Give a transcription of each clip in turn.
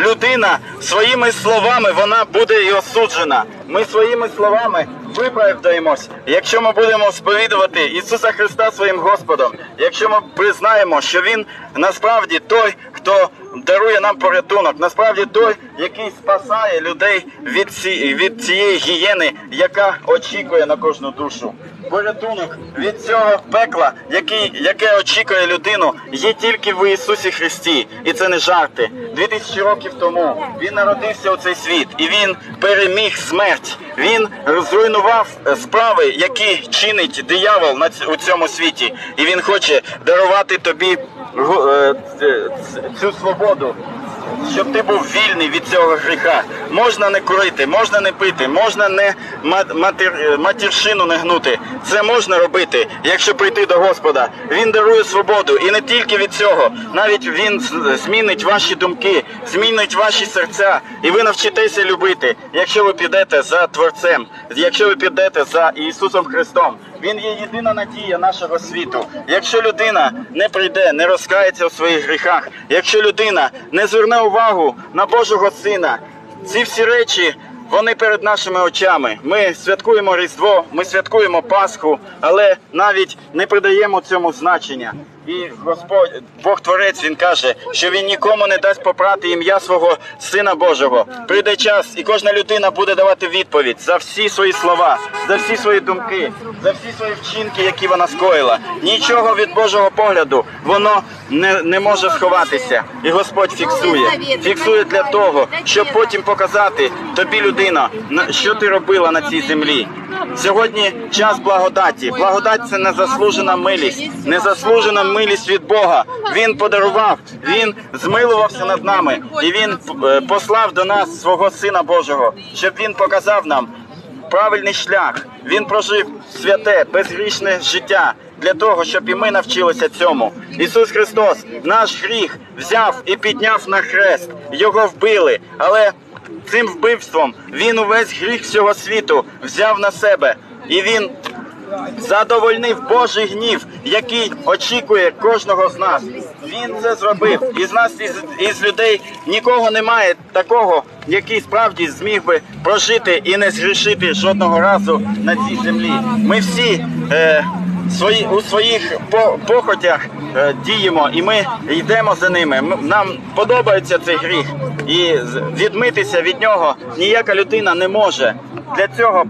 людина своїми словами вона буде і осуджена. Ми своїми словами виправдаємось, якщо ми будемо сповідувати Ісуса Христа своїм Господом, якщо ми признаємо, що Він насправді той, хто дарує нам порятунок, насправді той, який спасає людей від, ці, від цієї гієни, яка очікує на кожну душу. Порятунок від цього пекла, який, яке очікує людину, є тільки в Ісусі Христі. І це не жарти. Дві тисячі років тому він народився у цей світ і він переміг смерть. Він зруйнував справи, які чинить диявол у цьому світі. І він хоче дарувати тобі е, цю свободу щоб ти був вільний від цього гріха. Можна не курити, можна не пити, можна не ма- матір, е, матіршину не гнути. Це можна робити, якщо прийти до Господа. Він дарує свободу, і не тільки від цього. Навіть він змінить ваші думки, змінить ваші серця, і ви навчитеся любити, якщо ви підете за Творцем, якщо ви підете за Ісусом Христом. Він є єдина надія нашого світу. Якщо людина не прийде, не розкається у своїх гріхах, якщо людина не зверне увагу на Божого Сина, ці всі речі. Вони перед нашими очами. Ми святкуємо Різдво, ми святкуємо Пасху, але навіть не придаємо цьому значення. І Господь, Бог Творець, він каже, що він нікому не дасть попрати ім'я свого Сина Божого. Прийде час, і кожна людина буде давати відповідь за всі свої слова, за всі свої думки, за всі свої вчинки, які вона скоїла. Нічого від Божого погляду воно не, не може сховатися. І Господь фіксує. Фіксує для того, щоб потім показати тобі, людина, на- що ти робила на цій землі. Сьогодні час благодаті. Благодать це незаслужена милість, незаслужена милість від Бога. Він подарував, він змилувався над нами, і він е, послав до нас свого Сина Божого, щоб він показав нам правильний шлях. Він прожив святе, безгрішне життя для того, щоб і ми навчилися цьому. Ісус Христос, наш гріх, взяв і підняв на хрест. Його вбили, але цим вбивством він увесь гріх всього світу взяв на себе, і він задовольнив Божий гнів, який очікує кожного з нас. Він це зробив. Із нас, із, із людей, нікого немає такого, який справді зміг би прожити і не згрішити жодного разу на цій землі. Ми всі е, свої, у своїх по, похотях е, діємо, і ми йдемо за ними. Нам подобається цей гріх, і відмитися від нього ніяка людина не може. Для цього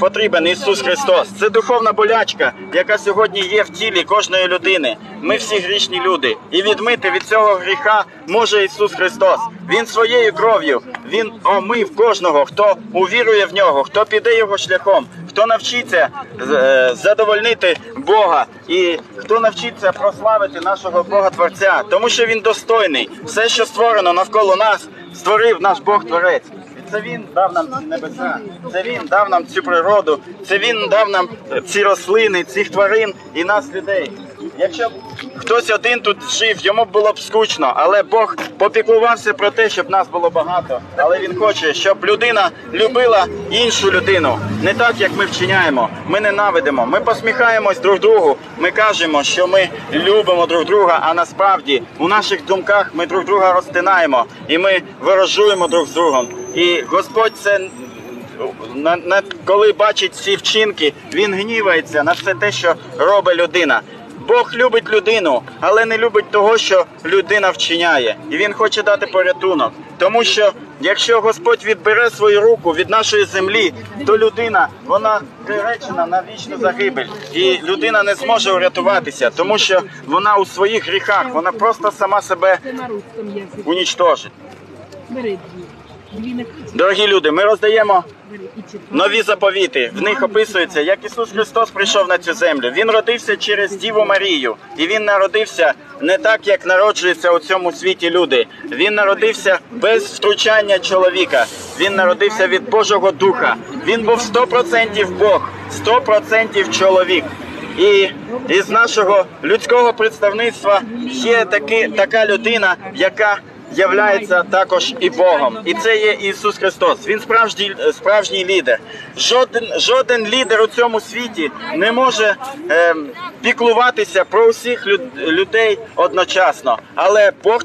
потрібен Ісус Христос. Це духовна болячка, яка сьогодні є в тілі кожної людини. Ми всі грішні люди, і відмити від цього гріха може Ісус Христос. Він своєю кров'ю він омив кожного, хто увірує в нього, хто піде його шляхом, хто навчиться е, задовольнити Бога і хто навчиться прославити нашого Бога Творця, тому що він достойний. Все, що створено навколо нас, створив наш Бог Творець. Це він дав нам ці небеса, це він дав нам цю природу, це він дав нам ці рослини, цих тварин і нас, людей. Якщо б хтось один тут жив, йому було б скучно, але Бог попіклувався про те, щоб нас було багато. Але він хоче, щоб людина любила іншу людину, не так, як ми вчиняємо. Ми ненавидимо, ми посміхаємось друг другу. Ми кажемо, що ми любимо друг друга, а насправді у наших думках ми друг друга розтинаємо і ми ворожуємо друг з другом. І Господь це на, на, коли бачить ці вчинки, він гнівається на все те, що робить людина. Бог любить людину, але не любить того, що людина вчиняє, і він хоче дати порятунок. Тому що якщо Господь відбере свою руку від нашої землі, то людина вона приречена на вічну загибель, і людина не зможе урятуватися, тому що вона у своїх гріхах, вона просто сама себе унічтожить. Дорогі люди, ми роздаємо. Нові заповіти в них описується, як Ісус Христос прийшов на цю землю. Він родився через Діву Марію, і він народився не так, як народжуються у цьому світі люди. Він народився без втручання чоловіка. Він народився від Божого Духа. Він був 100% Бог, 100% чоловік. І із нашого людського представництва є таки, така людина, яка являється також і Богом. І це є Ісус Христос. Він справжній, справжній лідер. Жоден, жоден лідер у цьому світі не може е, піклуватися про усіх люд- людей одночасно. Але Бог